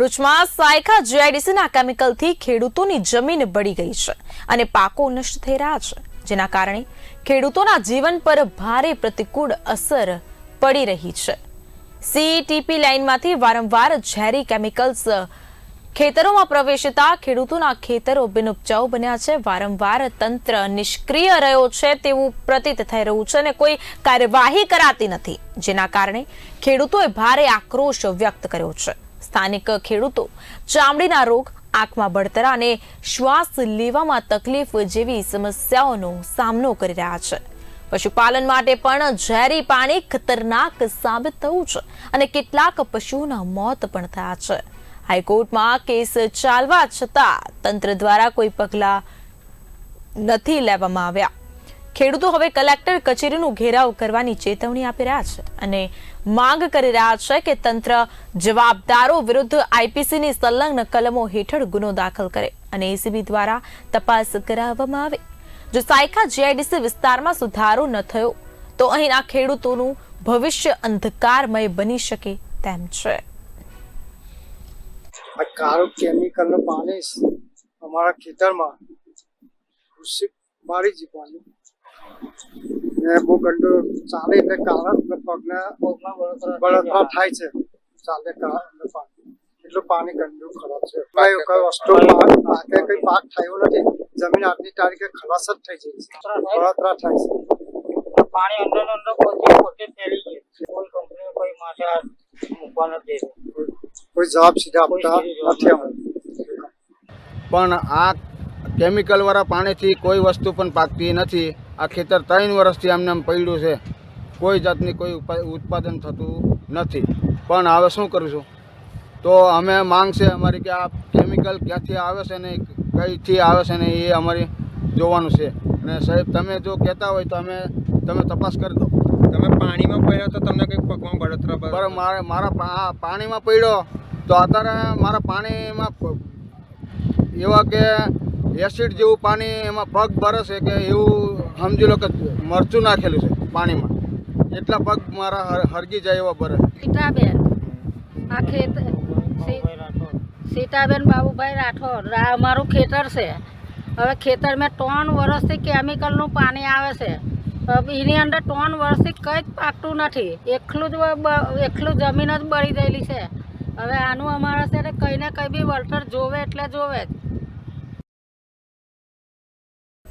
ભરૂચમાં સાયકા જીઆઈડીસીના કેમિકલથી ખેડૂતોની જમીન બળી ગઈ છે અને પાકો નષ્ટ થઈ રહ્યા છે, જેના કારણે ખેડૂતોના જીવન પર ભારે પ્રતિકૂળ અસર પડી રહી છે. સીટીપી લાઇનમાંથી વારંવાર ઝેરી કેમિકલ્સ ખેતરોમાં પ્રવેશતા ખેડૂતોના ખેતરો બિનઉપજાઉ બન્યા છે. વારંવાર તંત્ર નિષ્ક્રિય રહ્યો છે તેવું પ્રતીત થઈ રહ્યું છે અને કોઈ કાર્યવાહી કરાતી નથી, જેના કારણે ખેડૂતોએ ભારે આક્રોશ વ્યક્ત કર્યો છે. સ્થાનિક ખેડૂતો ચામડીના રોગ, આંખમાં બળતરા અને શ્વાસ લેવામાં તકલીફ જેવી સમસ્યાઓનો સામનો કરી રહ્યા છે. પશુપાલન માટે પણ ઝેરી પાણી ખતરનાક સાબિત થયું છે અને કેટલાક પશુઓના મોત પણ થયા છે. હાઈકોર્ટમાં કેસ ચાલવા છતાં તંત્ર દ્વારા કોઈ પગલાં નથી લેવામાં આવ્યા. ખેડૂતો હવે કલેક્ટર કચેરીનું ઘેરાવ કરવાની ચેતવણી આપી રહ્યા છે અને માંગ કરી રહ્યા છે કે તંત્ર જવાબદારો વિરુદ્ધ આઈપીસીની સંલગ્ન કલમો હેઠળ ગુનો દાખલ કરે અને એસીબી દ્વારા તપાસ કરાવવામાં આવે. જો સાયખા જીઆઈડીસી વિસ્તારમાં સુધારો ન થયો, તો અહીંના ખેડૂતોનું ભવિષ્ય અંધકારમય બની શકે તેમ છે. આ કાળું કેમિકલનો પાણી અમારા ખેતરમાં મારી જીવવાનું ને બહુ ગંડો ચાલે એટલે કારણ પગને બળતરા થાય છે. ચાલે કારણ પાણી એટલું પાણી ગંડું ખરાબ છે. કઈ કઈ વસ્તુ પાકે કઈ પાક થયો નથી. જમીન આજની તારીખે ખલાસ જ થઈ જાય છે. બળતરા થાય છે. પાણી અંદર અંદર પોતે પોતે ફેલી ગયું કોઈ કંપની કોઈ માથે મૂકવા નથી કોઈ જવાબ સીધા આપતા નથી અમે પણ આ કેમિકલવાળા પાણીથી કોઈ વસ્તુ પણ પાકતી નથી. આ ખેતર ત્રણ વર્ષથી આમને આમ પડ્યું છે. કોઈ જાતની કોઈ ઉત્પાદન થતું નથી. પણ હવે શું કરીશું? તો અમે માંગ છે અમારી કે આ કેમિકલ ક્યાંથી આવે છે ને કઈથી આવે છે ને એ અમારી જોવાનું છે. અને સાહેબ તમે જો કહેતા હોય તો અમે તમે તપાસ કરી દો. તમે પાણીમાં પડ્યા તો તમને કંઈક પગમાં બળતરા બરાબર મારે મારા પાણીમાં પડ્યો તો અત્યારે મારા પાણીમાં એવા કે એસિડ જેવું પાણી એમાં પગ ભરે છે કે એવું સમજી લો કે મરચું નાખેલું છે પાણીમાં. એટલા પગ મારા હર- હરગી જાય એવા ભરે સીતાબેન. આ ખેત. સીતાબેન બાબુભાઈ રાઠોડ. અમારું ખેતર છે. હવે ખેતરમાં ત્રણ વર્ષથી કેમિકલનું પાણી આવે છે. એની અંદર ત્રણ વર્ષથી કંઈ જ પાકતું નથી. એકલું જ એટલું જમીન જ બળી ગયેલી છે. હવે આનું અમારા છે કંઈ ને કંઈ બી વળતર જોવે એટલે જોવે જ.